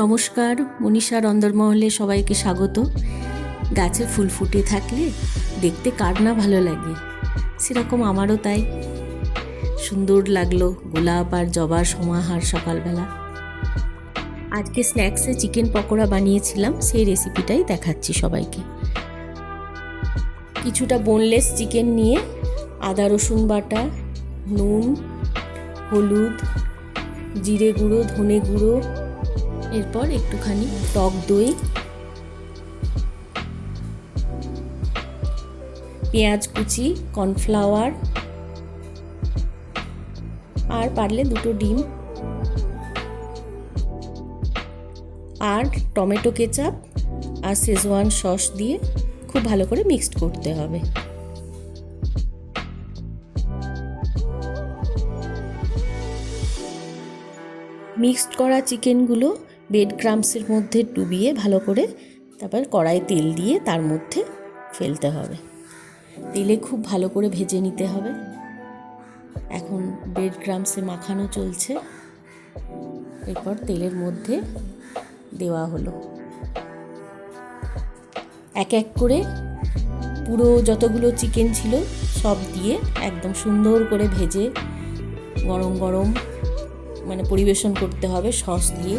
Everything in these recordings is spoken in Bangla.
নমস্কার মনীষার অন্দরমহলে সবাইকে স্বাগত। গাছে ফুল ফুটে থাকলে দেখতে কার না ভালো লাগে? সেরকম আমারও তাই। সুন্দর লাগল গোলাপ আর জবার সমাহার সকালবেলা। আজকে স্ন্যাক্সে চিকেন পকোড়া বানিয়েছিলাম, সেই রেসিপিটাই দেখাচ্ছি সবাইকে। কিছুটা বোনলেস চিকেন নিয়ে আদা, রসুন বাটা, নুন, হলুদ, জিরে গুঁড়ো, ধনে গুঁড়ো এরপর একটুখানি টক দই, পেঁয়াজ কুচি, কর্নফ্লাওয়ার, আর পারলে দুটো ডিম, আর টমেটো কেচাপ আর শেজওয়ান সস দিয়ে খুব ভালো করে মিক্সড করতে হবে। মিক্সড করা চিকেনগুলো বেড ক্রামসের মধ্যে ডুবিয়ে ভালো করে তারপর কড়াই তেল দিয়ে তার মধ্যে ফেলতে হবে। তেলে খুব ভালো করে ভেজে নিতে হবে। এখন ব্রেড ক্রামসে মাখানো চলছে। এরপর তেলের মধ্যে দেওয়া হলো। এক এক করে পুরো যতগুলো চিকেন ছিল সব দিয়ে একদম সুন্দর করে ভেজে গরম গরম মানে পরিবেশন করতে হবে, সস দিয়ে।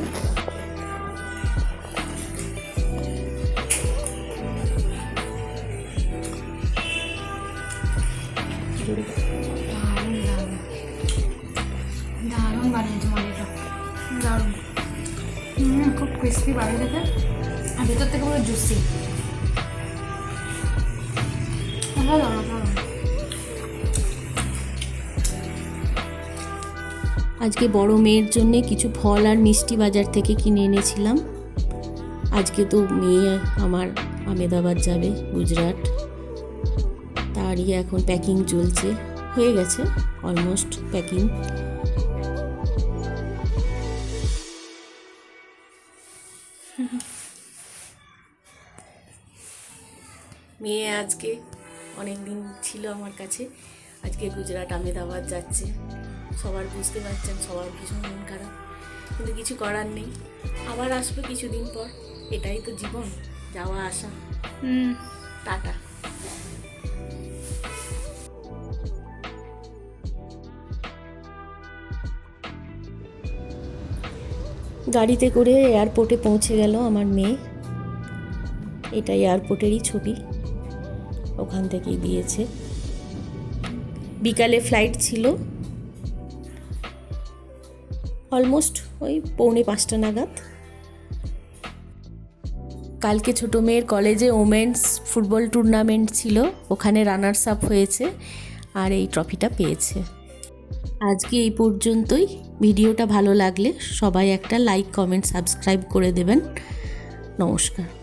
দারুণ বানিয়েছে দারুণ। খুব ক্রিস্পি বাইরে থেকে আর ভেতর থেকে পুরো জুসি অসাধারণ অসাধারণ আজকে বড় মেয়ের জন্য কিছু ফল আর মিষ্টি বাজার থেকে কিনে এনেছিলাম। আজকে তো মেয়ে আমার আমেদাবাদ যাবে গুজরাট। তারই এখন প্যাকিং চলছে। হয়ে গেছে অলমোস্ট প্যাকিং মেয়ে আজকে অনেক দিন ছিল আমার কাছে। আজকে গুজরাট আমেদাবাদ যাচ্ছে। সবার বুঝতে পারছেন সবার ভীষণ মন খারাপ। কিন্তু কিছু করার নেই। আবার আসবে কিছুদিন পর। এটাই তো জীবন যাওয়া আসা। হুম। টাটা। গাড়িতে করে এয়ারপোর্টে পৌঁছে গেল আমার মেয়ে। এটা এয়ারপোর্টেরই ছবি। ওখান থেকেই দিয়েছে। বিকালে ফ্লাইট ছিল। অলমোস্ট ওই পৌনে পাঁচটা নাগাদ। কালকে ছোটো মেয়ের কলেজে ওমেন্স ফুটবল টুর্নামেন্ট ছিল। ওখানে রানার্স আপ হয়েছে। আর এই ট্রফিটা পেয়েছে। আজকে এই পর্যন্তই। ভিডিওটা ভালো লাগলে সবাই একটা লাইক কমেন্ট সাবস্ক্রাইব করে দেবেন। নমস্কার।